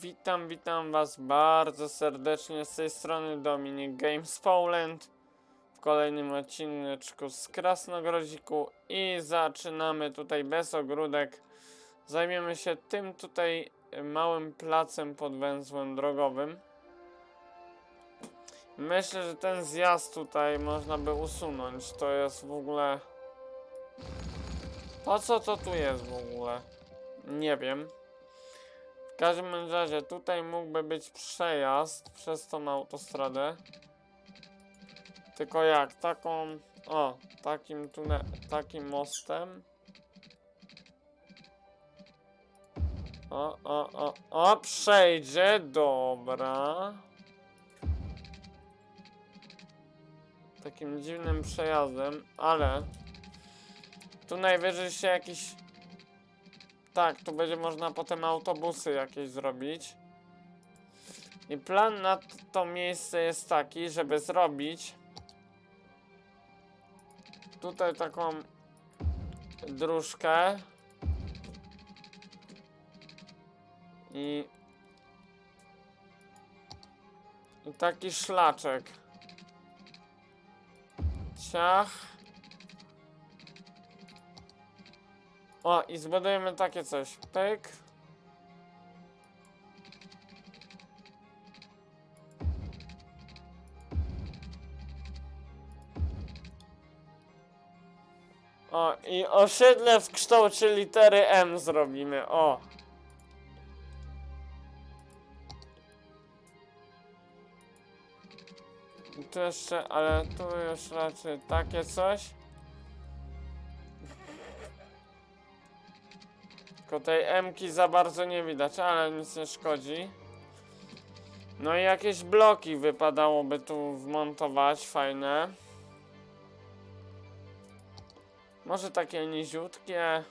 Witam, witam was bardzo serdecznie z tej strony Dominik Games Poland w kolejnym odcineczku z Krasnogrodziku i zaczynamy tutaj bez ogródek. Zajmiemy się tym tutaj małym placem pod węzłem drogowym. Myślę, że ten zjazd tutaj można by usunąć. To jest w ogóle... Po co to tu jest w ogóle? Nie wiem. W każdym razie tutaj mógłby być przejazd przez tą autostradę. Tylko jak? Taką... O, takim tune... takim mostem. O, o, o, o, przejdzie, dobra. Takim dziwnym przejazdem, ale... Tu najwyżej się jakiś... Tak, tu będzie można potem autobusy jakieś zrobić. I plan na to miejsce jest taki, żeby zrobić tutaj taką dróżkę i, i taki szlaczek. Ciach. O, i zbudujemy takie coś. Pyk. O, i osiedle w kształcie litery M zrobimy. O. I tu jeszcze, ale tu już raczej takie coś. Tylko tej M-ki za bardzo nie widać, ale nic nie szkodzi. No i jakieś bloki wypadałoby tu wmontować, fajne. Może takie niziutkie.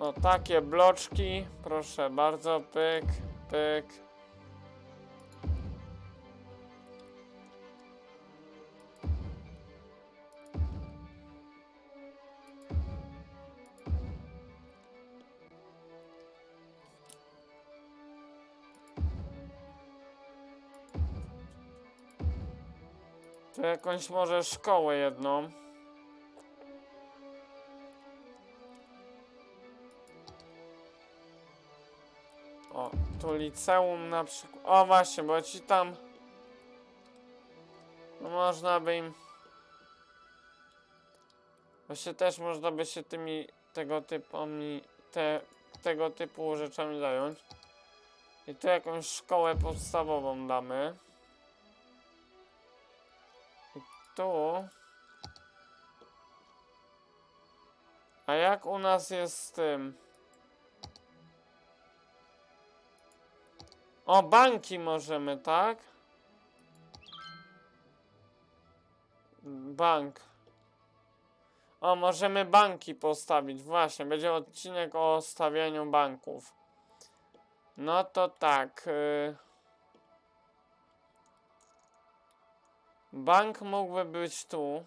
O, takie bloczki, proszę bardzo, pyk, pyk. Tu jakąś może szkołę jedną. O, tu liceum na przykład. O właśnie, bo ci tam. No można by im. Właśnie też można by się tymi tego typami, te, tego typu rzeczami zająć. I tu jakąś szkołę podstawową damy. Tu. A jak u nas jest z tym? O, banki możemy, tak? Bank. O, możemy banki postawić. Właśnie, będzie odcinek o stawianiu banków. No to tak. y, Bank mógłby być tu.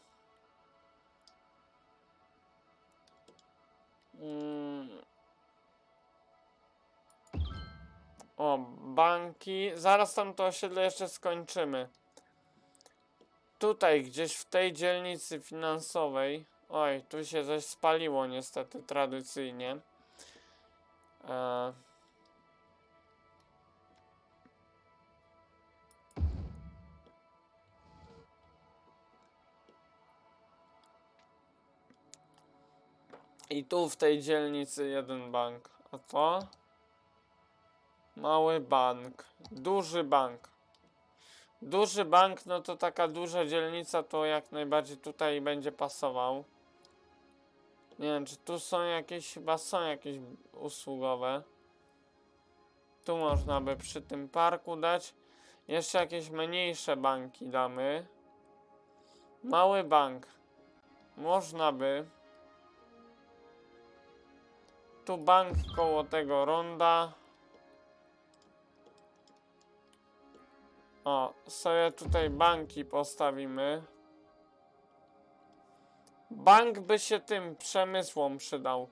Mm. O, banki. Zaraz tam to osiedle jeszcze skończymy. Tutaj, gdzieś w tej dzielnicy finansowej. Oj, tu się coś spaliło niestety tradycyjnie. E, I tu w tej dzielnicy jeden bank. A to? Mały bank. Duży bank. Duży bank, no to taka duża dzielnica, to jak najbardziej tutaj będzie pasował. Nie wiem, czy tu są jakieś, chyba są jakieś usługowe. Tu można by przy tym parku dać. Jeszcze jakieś mniejsze banki damy. Mały bank. Można by. Tu bank koło tego ronda. O, sobie tutaj banki postawimy. Bank by się tym przemysłom przydał.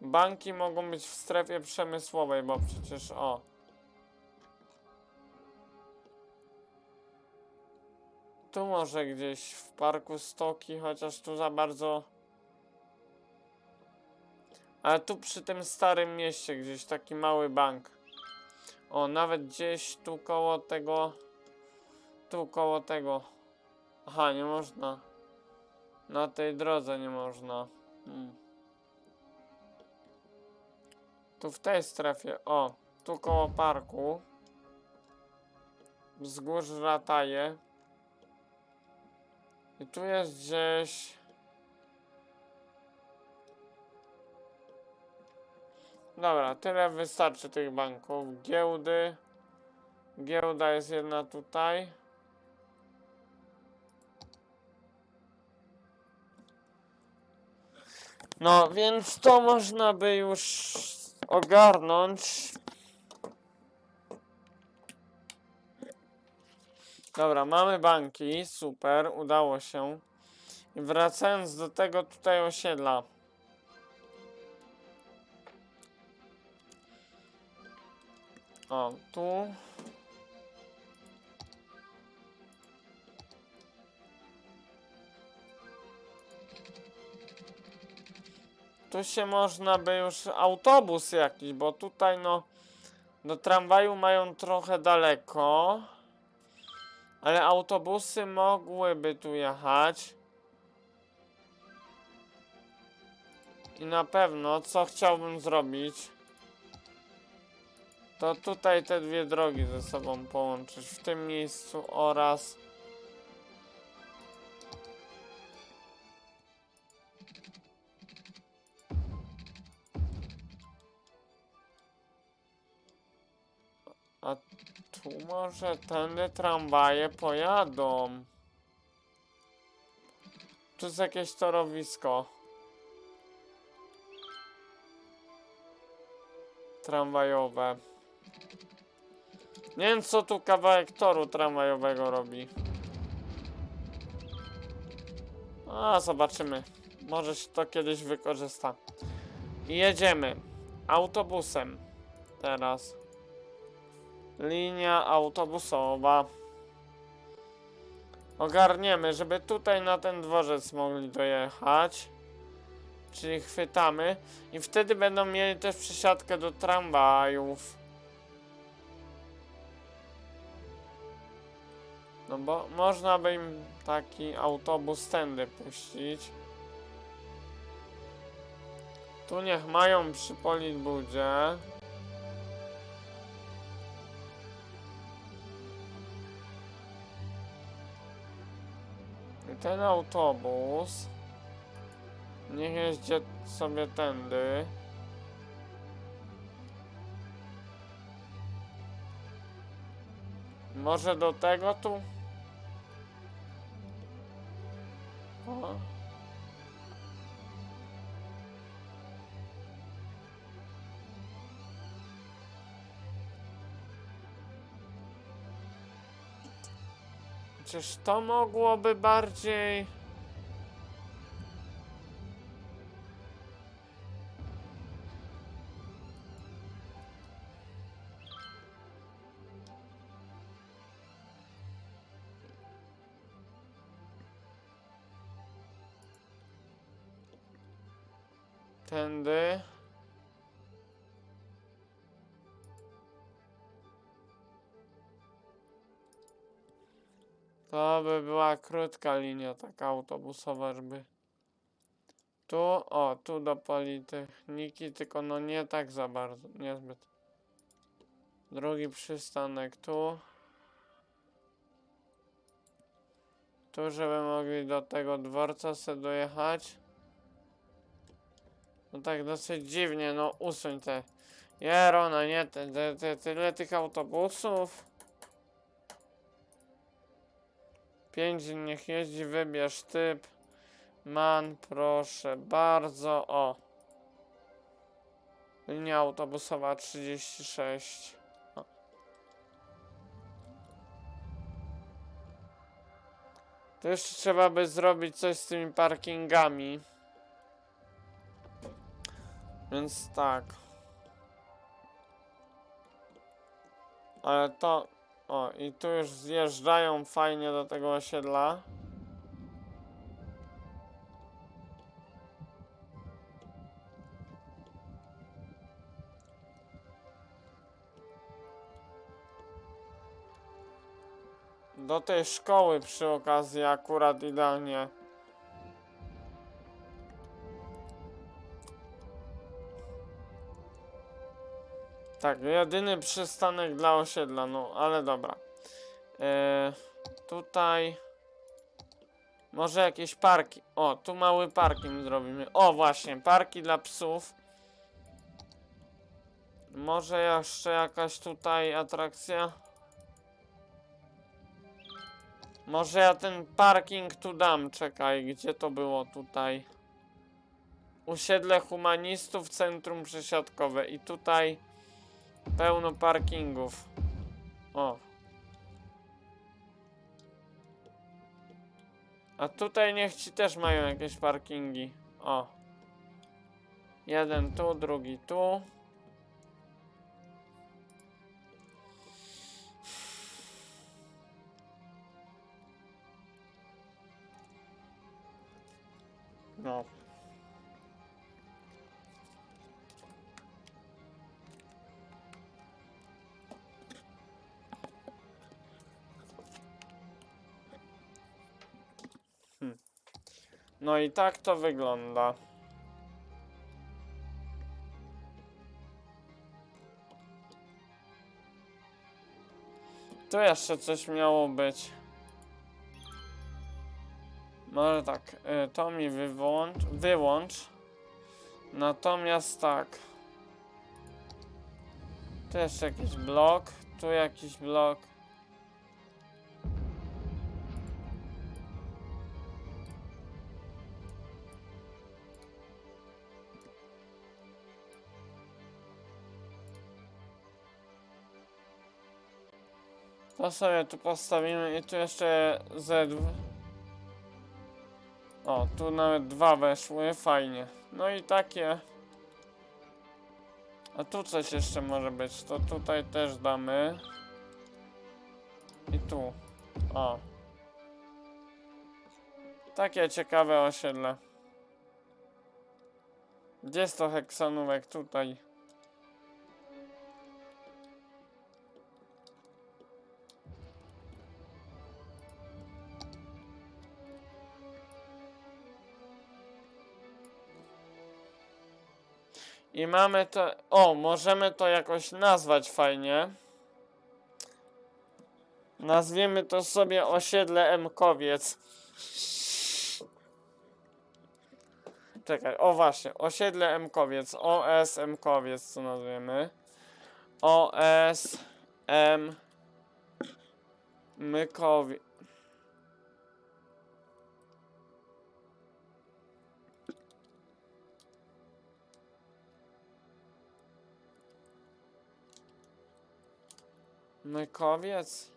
Banki mogą być w strefie przemysłowej, bo przecież o. Tu może gdzieś w parku stoki, chociaż tu za bardzo. Ale tu przy tym starym mieście gdzieś taki mały bank. O, nawet gdzieś tu koło tego. Tu koło tego. Aha, nie można. Na tej drodze nie można. Hmm. Tu w tej strefie. O, tu koło parku. Wzgórz Rataje. I tu jest gdzieś. Dobra, tyle wystarczy tych banków. Giełdy. Giełda jest jedna tutaj. No, więc to można by już ogarnąć. Dobra, mamy banki, super, udało się. I wracając do tego tutaj osiedla. O, tu. Tu się można by już autobus jakiś, bo tutaj no do tramwaju mają trochę daleko. Ale autobusy mogłyby tu jechać. I na pewno, co chciałbym zrobić, to tutaj te dwie drogi ze sobą połączyć. W tym miejscu oraz... A tu może tędy tramwaje pojadą. Tu jest jakieś torowisko. Tramwajowe. Nie wiem co tu kawałek toru tramwajowego robi. A zobaczymy. Może się to kiedyś wykorzysta. I jedziemy. Autobusem. Teraz. Linia autobusowa. Ogarniemy, żeby tutaj na ten dworzec mogli dojechać. Czyli chwytamy. I wtedy będą mieli też przesiadkę do tramwajów. No bo można by im taki autobus tędy puścić. Tu niech mają przy Politbudzie. I ten autobus niech jeździ sobie tędy. Może do tego tu? Przecież to mogłoby bardziej... Tędy. To by była krótka linia taka autobusowa, żeby... Tu, o, tu do Politechniki, tylko no nie tak za bardzo, niezbyt. Drugi przystanek tu. Tu, żeby mogli do tego dworca se dojechać. No tak dosyć dziwnie, no usuń te... Jerona, nie, te, te, te, tyle tych autobusów. Pięć niech jeździ, wybierz typ. Man, proszę bardzo, o. Linia autobusowa 36. O. To jeszcze trzeba by zrobić coś z tymi parkingami. Więc tak. Ale to... O, i tu już zjeżdżają fajnie do tego osiedla. Do tej szkoły przy okazji akurat idealnie. Tak, jedyny przystanek dla osiedla, no ale dobra. E, tutaj może jakieś parki. O, tu mały parking zrobimy. O, właśnie, parki dla psów. Może jeszcze jakaś tutaj atrakcja? Może ja ten parking tu dam, czekaj, gdzie to było tutaj? Usiedle humanistów, centrum przesiadkowe i tutaj pełno parkingów. O. A tutaj niech ci też mają jakieś parkingi. O. Jeden tu, drugi tu. No. No i tak to wygląda. Tu jeszcze coś miało być. Może tak, y, to mi wyłącz, wyłącz. Natomiast tak. Tu jeszcze jakiś blok, tu jakiś blok. To sobie tu postawimy i tu jeszcze Z. O, tu nawet dwa weszły, fajnie. No i takie. A tu coś jeszcze może być, to tutaj też damy. I tu. O. Takie ciekawe osiedle. Gdzie jest to heksanówek? Tutaj. I mamy to. O, możemy to jakoś nazwać fajnie. Nazwiemy to sobie osiedle Mkowiec. Czekaj, o właśnie, osiedle Mkowiec. OS Mkowiec co nazwiemy. OS M Mykowiec. Mykowiec?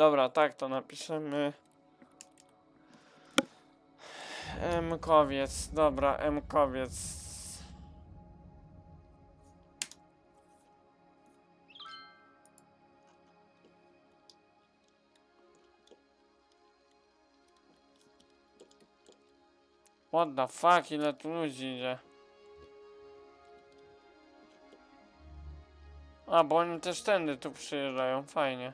Dobra, tak to napiszemy. Mkowiec, dobra, Mkowiec. What the fuck, ile tu ludzi idzie? A, bo oni też tędy tu przyjeżdżają, fajnie.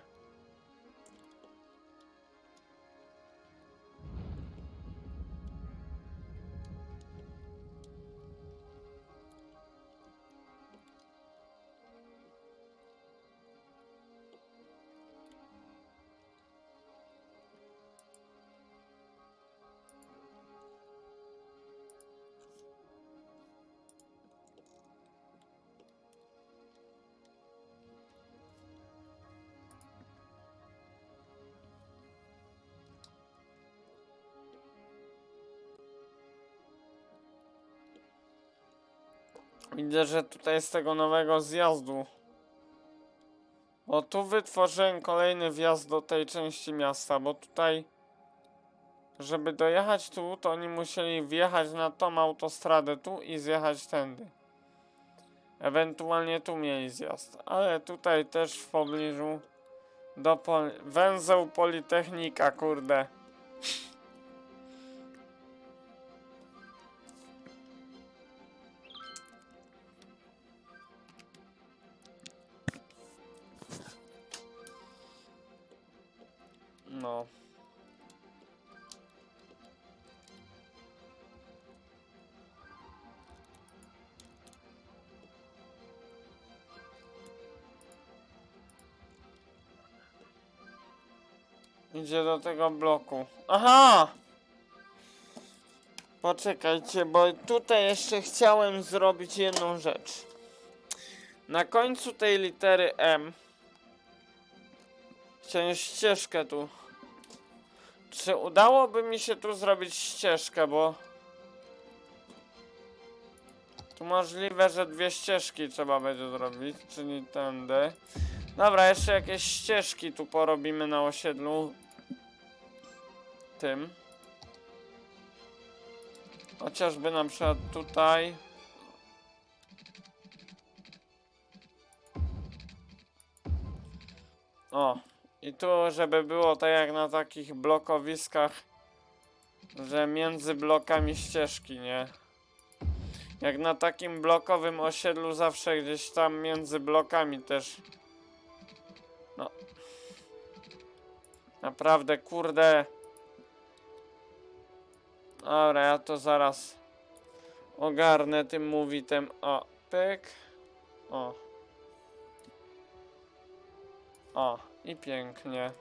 Widzę, że tutaj z tego nowego zjazdu. O, tu wytworzyłem kolejny wjazd do tej części miasta, bo tutaj, żeby dojechać tu, to oni musieli wjechać na tą autostradę tu i zjechać tędy. Ewentualnie tu mieli zjazd, ale tutaj też w pobliżu do pol węzeł Politechnika, kurde. Idzie do tego bloku. Aha! Poczekajcie, bo tutaj jeszcze chciałem zrobić jedną rzecz. Na końcu tej litery M chciałem ścieżkę tu. Czy udałoby mi się tu zrobić ścieżkę, bo tu możliwe, że dwie ścieżki trzeba będzie zrobić, czyli tędy. Dobra, jeszcze jakieś ścieżki tu porobimy na osiedlu tym. Chociażby na przykład tutaj. O, i tu, żeby było tak jak na takich blokowiskach, że między blokami ścieżki, nie? Jak na takim blokowym osiedlu zawsze gdzieś tam między blokami też. No. Naprawdę, kurde. Dobra, ja to zaraz ogarnę tym mówitem. O, pyk. O. O, i pięknie.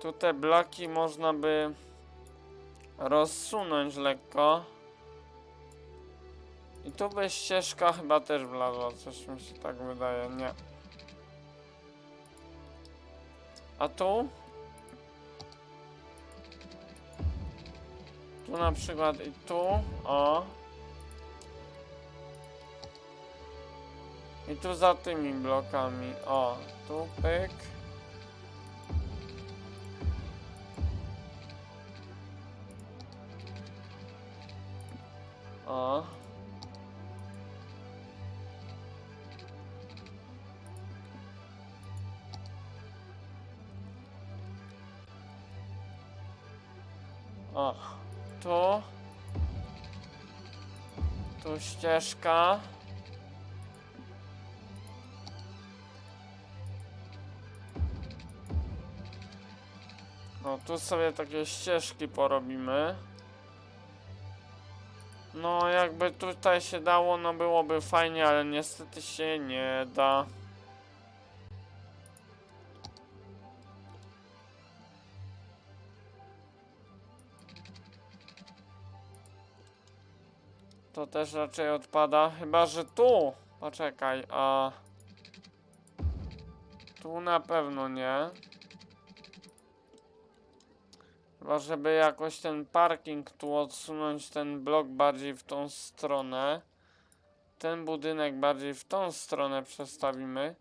Tu te bloki można by rozsunąć lekko. I tu by ścieżka chyba też wlazła, coś mi się tak wydaje, nie. A tu? Tu na przykład i tu, o. I tu za tymi blokami, o, tu pyk. O. O, tu. Tu ścieżka. No tu sobie takie ścieżki porobimy. No jakby tutaj się dało, no byłoby fajnie, ale niestety się nie da. To też raczej odpada, chyba że tu. Poczekaj, a... Tu na pewno nie. Chyba, żeby jakoś ten parking tu odsunąć, ten blok bardziej w tą stronę. Ten budynek bardziej w tą stronę przestawimy.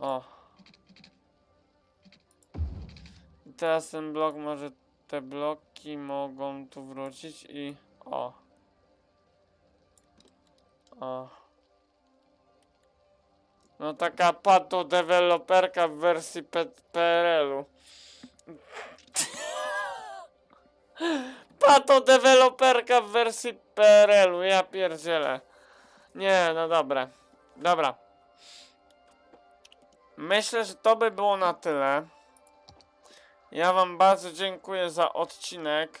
O. I teraz ten blok może, te bloki mogą tu wrócić i o. O. No taka pato deweloperka w wersji PRL-u. Pato deweloperka w wersji PRL-u, ja pierdzielę. Nie, no dobra. Dobra. Myślę, że to by było na tyle. Ja wam bardzo dziękuję za odcinek.